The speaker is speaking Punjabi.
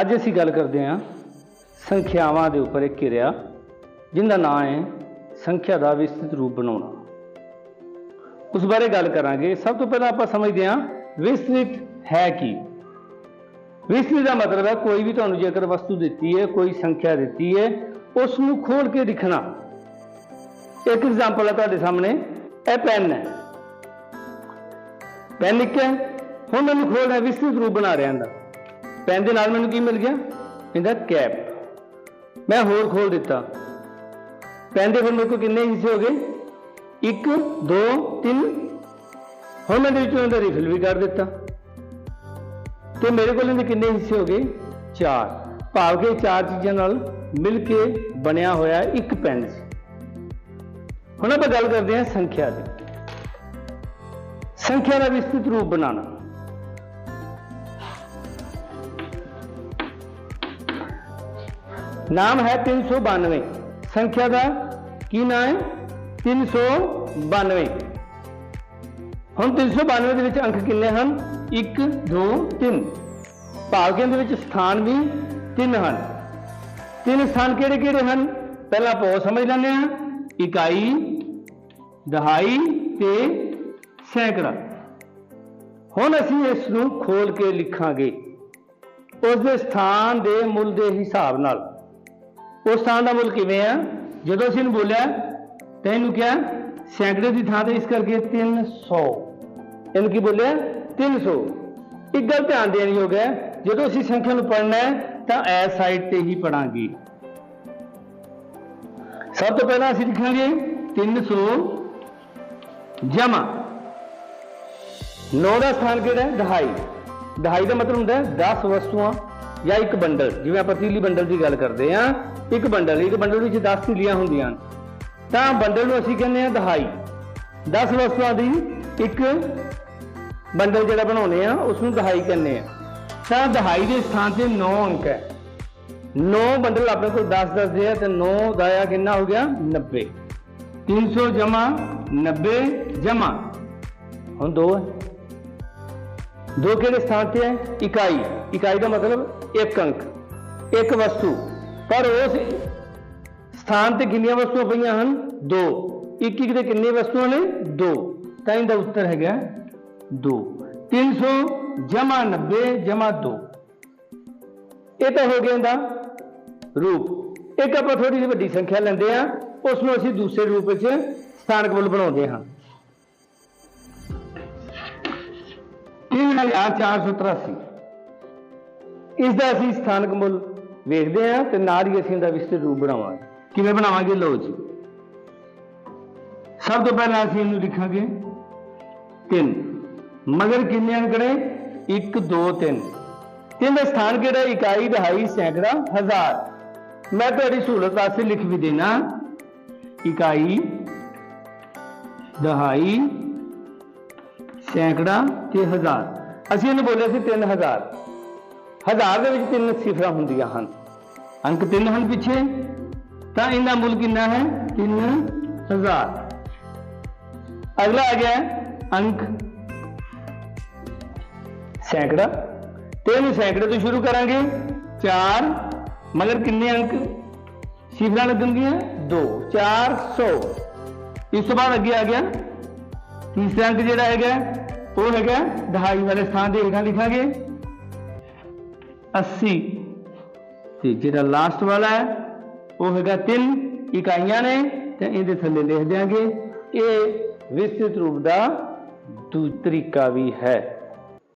ਅੱਜ ਅਸੀਂ ਗੱਲ ਕਰਦੇ ਹਾਂ ਸੰਖਿਆਵਾਂ ਦੇ ਉੱਪਰ ਇੱਕ ਕਿਰਿਆ ਜਿਹਦਾ ਨਾਮ ਹੈ ਸੰਖਿਆ ਦਾ ਵਿਸਤ੍ਰਿਤ ਰੂਪ ਬਣਾਉਣਾ। ਉਸ ਬਾਰੇ ਗੱਲ ਕਰਾਂਗੇ। ਸਭ ਤੋਂ ਪਹਿਲਾਂ ਆਪਾਂ ਸਮਝਦੇ ਹਾਂ ਵਿਸਤ੍ਰਿਤ ਹੈ ਕੀ। ਵਿਸਤ੍ਰਿਤ ਦਾ ਮਤਲਬ ਹੈ ਕੋਈ ਵੀ ਤੁਹਾਨੂੰ ਜੇਕਰ ਵਸਤੂ ਦਿੱਤੀ ਹੈ, ਕੋਈ ਸੰਖਿਆ ਦਿੱਤੀ ਹੈ, ਉਸ ਨੂੰ ਖੋਲ ਕੇ ਲਿਖਣਾ ਇੱਕ ਐਗਜ਼ਾਮਪਲ ਹੈ ਤੁਹਾਡੇ ਸਾਹਮਣੇ, ਇਹ ਪੈਨ ਹੈ। ਪੈਨ ਇੱਕ ਹੈ, ਹੁਣ ਮੈਨੂੰ ਖੋਲਣਾ ਵਿਸਤ੍ਰਿਤ ਰੂਪ ਬਣਾ ਰਿਹਾ ਇਹਦਾ ਪੈਨ ਦੇ ਨਾਲ ਮੈਨੂੰ ਕੀ ਮਿਲ ਗਿਆ? ਇਹਦਾ ਕੈਪ। ਮੈਂ ਹੋਰ ਖੋਲ ਦਿੱਤਾ। ਪੈਨ ਦੇ ਫਿਰ ਮੇਰੇ ਕੋਲ ਕਿੰਨੇ ਹਿੱਸੇ ਹੋ ਗਏ? 1 2 3 ਹੁਣ ਮੈਂ ਇਹਦੇ ਵਿੱਚੋਂ ਇਹਦਾ ਰਿਫਿਲ ਵੀ ਕਰ ਦਿੱਤਾ। ਤੇ ਮੇਰੇ ਕੋਲ ਇਹਦੇ ਕਿੰਨੇ ਹਿੱਸੇ ਹੋ ਗਏ? 4 ਭਾਵ ਕਿ ਚਾਰ ਚੀਜ਼ਾਂ ਨਾਲ ਮਿਲ ਕੇ ਬਣਿਆ ਹੋਇਆ ਇੱਕ ਪੈਨ ਸੀ। ਹੁਣ ਆਪਾਂ ਗੱਲ ਕਰਦੇ ਹਾਂ ਸੰਖਿਆ ਦੀ। ਸੰਖਿਆ ਦਾ ਵਿਸਤ੍ਰਿਤ ਰੂਪ ਬਣਾਉਣਾ। ਨਾਮ ਹੈ 392 ਸੰਖਿਆ ਦਾ ਕੀ ਨਾਮ ਹੈ? 392 ਹੁਣ 392 ਦੇ ਵਿੱਚ ਅੰਕ ਕਿੰਨੇ ਹਨ? 1 2 3 ਭਾਗਾਂ ਦੇ ਵਿੱਚ ਸਥਾਨ ਵੀ ਤਿੰਨ ਹਨ। ਤਿੰਨ ਸਥਾਨ ਕਿਹੜੇ ਕਿਹੜੇ ਹਨ? ਪਹਿਲਾਂ ਆਪਾਂ ਉਹ ਸਮਝ ਲੈਂਦੇ ਹਾਂ। ਇਕਾਈ, ਦਹਾਈ ਤੇ ਸੈਂਕੜਾ। ਹੁਣ ਅਸੀਂ ਇਸ ਨੂੰ ਖੋਲ ਕੇ ਲਿਖਾਂਗੇ। ਉਸ ਦੇ ਸਥਾਨ ਦੇ ਮੁੱਲ ਦੇ ਹਿਸਾਬ ਨਾਲ। ਉਸ ਸਥਾਨ ਦਾ ਮੁੱਲ ਕਿਵੇਂ ਆ? ਜਦੋਂ ਅਸੀਂ ਇਹਨੂੰ ਬੋਲਿਆ, ਤਾਂ ਇਹਨੂੰ ਕਿਹਾ, ਸੈਂਕੜੇ ਦੀ ਥਾਂ ਤੇ ਇਸ ਕਰਕੇ 300 ਇਹਨੂੰ ਕੀ ਬੋਲਿਆ? 300 ਇੱਕ ਗੱਲ ਧਿਆਨ ਦੇਣੀ ਯੋਗ ਹੈ ਜਦੋਂ ਅਸੀਂ ਸੰਖਿਆ ਨੂੰ ਪੜ੍ਹਨਾ ਹੈ, ਤਾਂ ਐਸ ਸਾਈਡ ਤੇ ਹੀ ਪੜਾਂਗੇ ਸਭ ਤੋਂ ਪਹਿਲਾਂ ਅਸੀਂ ਲਿਖਾਂਗੇ 300 ਜਮਾ 9 ਦਾ ਸਥਾਨ ਕਿਹੜਾ ਹੈ? ਦਹਾਈ। ਦਹਾਈ ਦਾ ਮਤਲਬ ਹੁੰਦਾ ਹੈ 10 ਵਸਤੂਆਂ ਜਾਂ ਇੱਕ ਬੰਡਲ, ਜਿਵੇਂ ਆਪਾਂ ਤੀਲੀ ਬੰਡਲ ਦੀ ਗੱਲ ਕਰਦੇ ਹਾਂ, ਇੱਕ ਬੰਡਲ ਇੱਕ ਬੰਡਲ ਵਿੱਚ 10 ਤੀਲੀਆਂ ਹੁੰਦੀਆਂ ਹਨ। ਤਾਂ ਬੰਡਲ ਨੂੰ ਅਸੀਂ ਕਹਿੰਦੇ ਹਾਂ ਦਹਾਈ। 10 ਵਸਤੂਆਂ ਦੀ ਇੱਕ ਬੰਡਲ ਜਿਹੜਾ ਬਣਾਉਨੇ ਆ ਉਸ ਨੂੰ ਦਹਾਈ ਕਹਿੰਦੇ ਆ ਤਾਂ ਦਹਾਈ ਦੇ ਸਥਾਨ ਤੇ 9 ਅੰਕ ਹੈ। 9 ਬੰਡਲ ਆਪਣੇ ਕੋਲ 10 ਦੱਸਦੇ ਆ, ਤੇ 9 ਦਾ ਆ ਕਿੰਨਾ ਹੋ ਗਿਆ? 90 300 ਜਮਾ 90 ਜਮਾ ਹੁਣ ਦੋ ਹੈ। ਦੋ ਕਿਹੜੇ ਸਥਾਨ ਤੇ ਹੈ ਇਕਾਈ ਇਕਾਈ ਦਾ ਮਤਲਬ ਇੱਕ ਅੰਕ ਇੱਕ ਵਸਤੂ ਪਰ ਉਸ ਸਥਾਨ ਤੇ ਕਿੰਨੀਆਂ ਵਸਤੂਆਂ ਪਈਆਂ ਹਨ ਦੋ ਇੱਕ ਇੱਕ ਦੇ ਕਿੰਨੇ ਵਸਤੂਆਂ ਨੇ ਦੋ ਤਾਂ ਇਹਦਾ ਉੱਤਰ ਹੈਗਾ 2 300 ਜਮਾ 90 ਜਮਾ 2 ਇਹ ਤਾਂ ਹੋ ਗਿਆ ਇਹਦਾ ਰੂਪ ਇੱਕ ਆਪਾਂ ਥੋੜੀ ਜਿਹੀ ਵੱਡੀ ਸੰਖਿਆ ਲੈਂਦੇ ਆ ਉਸ ਨੂੰ ਅਸੀਂ ਦੂਸਰੇ ਰੂਪ ਵਿੱਚ ਸਥਾਨਕ ਮੁੱਲ ਬਣਾਉਂਦੇ ਹਾਂ 3483 ਇਸ ਦਾ ਅਸੀਂ ਸਥਾਨਕ ਮੁੱਲ ਵੇਖਦੇ ਹਾਂ ਤੇ ਨਾਲ ਹੀ ਅਸੀਂ ਇਹਦਾ ਵਿਸਤ੍ਰਿਤ ਰੂਪ ਬਣਾਵਾਂਗੇ। ਕਿਵੇਂ ਬਣਾਵਾਂਗੇ? ਲਓ ਜੀ। ਸਭ ਤੋਂ ਪਹਿਲਾਂ ਅਸੀਂ ਇਹਨੂੰ ਲਿਖਾਂਗੇ 3 ਮਗਰ ਕਿੰਨੇ ਅੰਕ ਨੇ 1 2 3 ਤਿੰਨ। ਦਾ ਸਥਾਨ ਕਿਹੜਾ? ਇਕਾਈ, ਦਹਾਈ, ਸੈਂਕੜਾ, ਹਜ਼ਾਰ। ਮੈਂ ਤੁਹਾਡੀ ਸਹੂਲਤ ਵਾਸਤੇ ਲਿਖ ਵੀ ਦੇਣਾ। ਇਕਾਈ, ਦਹਾਈ, ਸੈਂਕੜਾ ਤੇ ਹਜ਼ਾਰ। ਅਸੀਂ ਇਹਨੂੰ ਬੋਲਿਆ ਸੀ 3000 ਹਜ਼ਾਰ। ਦੇ ਵਿੱਚ ਤਿੰਨ ਸਿਫਰਾਂ ਹੁੰਦੀਆਂ ਹਨ। ਅੰਕ ਤਿੰਨ ਹਨ ਪਿੱਛੇ, ਤਾਂ ਇਹਦਾ ਮੁੱਲ ਕਿੰਨਾ ਹੈ? 3000 ਅਗਲਾ ਆ ਗਿਆ ਅੰਕ। ਸੈਂਕੜਾ। ਤੇ ਇਹਨੂੰ ਸੈਂਕੜੇ ਤੋਂ ਸ਼ੁਰੂ ਕਰਾਂਗੇ। 4 ਮਗਰ ਕਿੰਨੇ ਅੰਕ? ਸਿਫਰਾਂ ਲੱਗਣਗੀਆਂ 2 400 ਇਸ ਤੋਂ ਬਾਅਦ ਅੱਗੇ ਆ ਗਿਆ। ਤੀਸਰਾ ਅੰਕ ਜਿਹੜਾ ਹੈਗਾ ਉਹ ਹੈਗਾ ਦਹਾਈ ਵਾਲੇ ਸਥਾਨ ਤੇ ਹੇਠਾਂ ਲਿਖਾਂਗੇ। 80 ਤੇ ਜਿਹੜਾ ਲਾਸਟ ਵਾਲਾ ਹੈ, ਉਹ ਹੈਗਾ 3 ਇਕਾਈਆਂ ਨੇ, ਤੇ ਇਹਦੇ ਥੱਲੇ ਲਿਖ ਦਿਆਂਗੇ। ਇਹ ਵਿਸਤ੍ਰਿਤ ਰੂਪ ਦਾ ਦੂ ਤਰੀਕਾ ਵੀ ਹੈ।